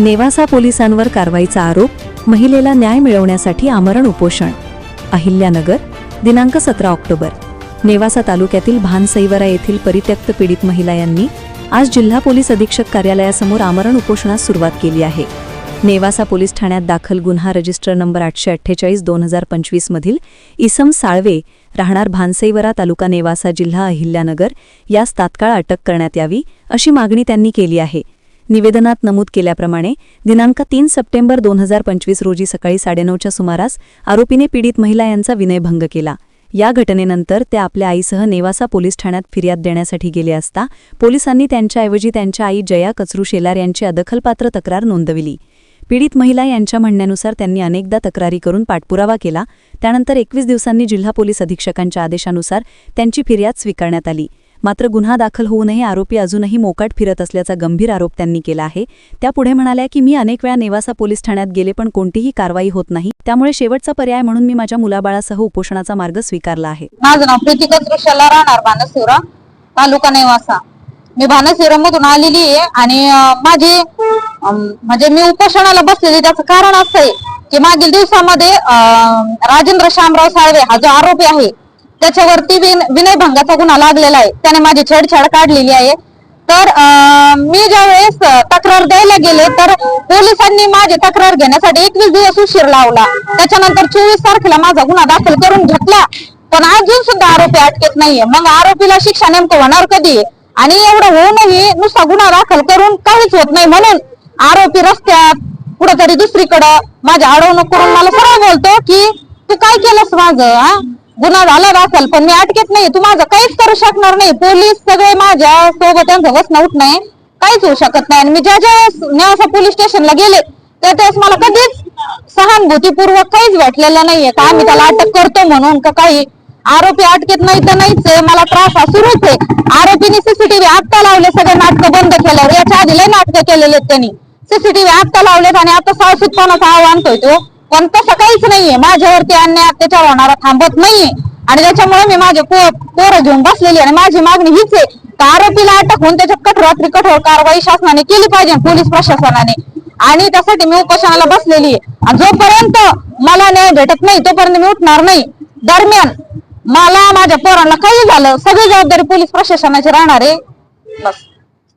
नेवासा पोलिसांवर कारवाईचा आरोप महिलेला न्याय मिळवण्यासाठी आमरण उपोषण. अहिल्यानगर दिनांक सतरा ऑक्टोबर. नेवासा तालुक्यातील भानसईवरा येथील परित्यक्त पीडित महिला यांनी आज जिल्हा पोलीस अधीक्षक कार्यालयासमोर आमरण उपोषणास सुरुवात केली आहे. नेवासा पोलीस ठाण्यात दाखल गुन्हा रजिस्टर नंबर आठशे अठ्ठेचाळीस दोन हजार पंचवीसमधील इसम साळवे राहणार भानसईवरा तालुका नेवासा जिल्हा अहिल्यानगर यास तात्काळ अटक करण्यात यावी अशी मागणी त्यांनी केली आहे. निवेदनात नमूद केल्याप्रमाणे दिनांक तीन सप्टेंबर दोन हजार पंचवीस रोजी सकाळी साडेनऊच्या सुमारास आरोपीने पीडित महिला यांचा विनयभंग केला. या घटनेनंतर ते आपल्या आईसह नेवासा पोलीस ठाण्यात फिर्याद देण्यासाठी गेले असता पोलिसांनी त्यांच्याऐवजी त्यांच्या आई जया कचरू शेलार यांची अदखलपात्र तक्रार नोंदविली. पीडित महिला यांच्या म्हणण्यानुसार त्यांनी अनेकदा तक्रारी करून पाठपुरावा केला. त्यानंतर एकवीस दिवसांनी जिल्हा पोलीस अधीक्षकांच्या आदेशानुसार त्यांची फिर्याद स्वीकारण्यात आली. मात्र गुन्हा दाखल होऊनही आरोपी अजूनही मोकाट फिरत असल्याचा गंभीर आरोप त्यांनी केला आहे. त्या पुढे म्हणाल्या की मी अनेक वेळा नेवासा पोलीस ठाण्यात गेले पण कोणतीही कारवाई होत नाही. त्यामुळे शेवटचा पर्याय म्हणून मी माझ्या मुलाबाळासह उपोषणाचा मार्ग स्वीकारला आहे. माझं नाव राहणार भानसिवरा तालुका नेवासा. मी भानसिवरा मधून आलेली आहे आणि माझी म्हणजे मी उपोषणाला बसलेली त्याचं कारण असं आहे की मागील दिवसामध्ये राजेंद्र शामराव साळवे हा जो आरोपी आहे त्याच्यावरती विन- विनयभंगाचा गुन्हा लागलेला आहे. त्याने माझी छेडछाड काढलेली आहे. तर मी ज्या वेळेस तक्रार द्यायला गेले तर पोलिसांनी माझी तक्रार घेण्यासाठी एकवीस दिवस उशीर लावला. त्याच्यानंतर चोवीस तारखेला माझा गुन्हा दाखल करून घेतला. पण अजून सुद्धा आरोपी अटकेत नाहीये. मग आरोपीला शिक्षा नेमकं होणार कधी आणि एवढं होऊनही नुसता गुन्हा दाखल करून काहीच होत नाही म्हणून आरोपी रस्त्यात कुठंतरी दुसरीकडं माझ्या अडवणूक करून मला सरळ बोलतो की तू काय केलंस माझं हा? गुन्हा झाला दाखल पण मी अटकेत नाही तू माझं काहीच करू शकणार नाही. पोलीस सगळे माझ्या सोबत त्यांचं उठ नाही. काहीच होऊ शकत नाही. आणि मी ज्या ज्या वेळेस पोलीस स्टेशनला गेले त्या त्यावेळेस मला कधीच सहानुभूतीपूर्वक काहीच वाटलेलं नाहीये का आम्ही त्याला अटक करतो म्हणून का काही. आरोपी अटकेत नाही तर नाहीच आहे. मला त्रास हा सुरूच आहे. आरोपीने सीसीटीव्ही आत्ता लावले सगळे नाटकं बंद केल्यावर. याच्या आधी लय नाटकं केलेले आहेत त्यांनी सीसीटीव्ही आत्ता लावलेत आणि आता सावसूतपणाचा आव आणतोय तो. पण तसं काहीच नाहीये. माझ्यावरती अन्याय अत्याचार होणारा थांबत नाहीये. आणि त्याच्यामुळे मी माझे पोरं घेऊन बसलेली आणि माझी मागणी हीच आहे का आरोपीला अटक होऊन त्याच्यात कठोरात्री कठोर कारवाई शासनाने केली पाहिजे पोलीस प्रशासनाने. आणि त्यासाठी मी उपोषणाला बसलेली आहे. आणि जोपर्यंत मला न्याय भेटत नाही तोपर्यंत मी उठणार नाही. दरम्यान मला माझ्या पोरांना काही झालं सगळी जबाबदारी पोलीस प्रशासनाची राहणार आहे. बस.